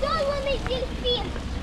Дай вони дельфін!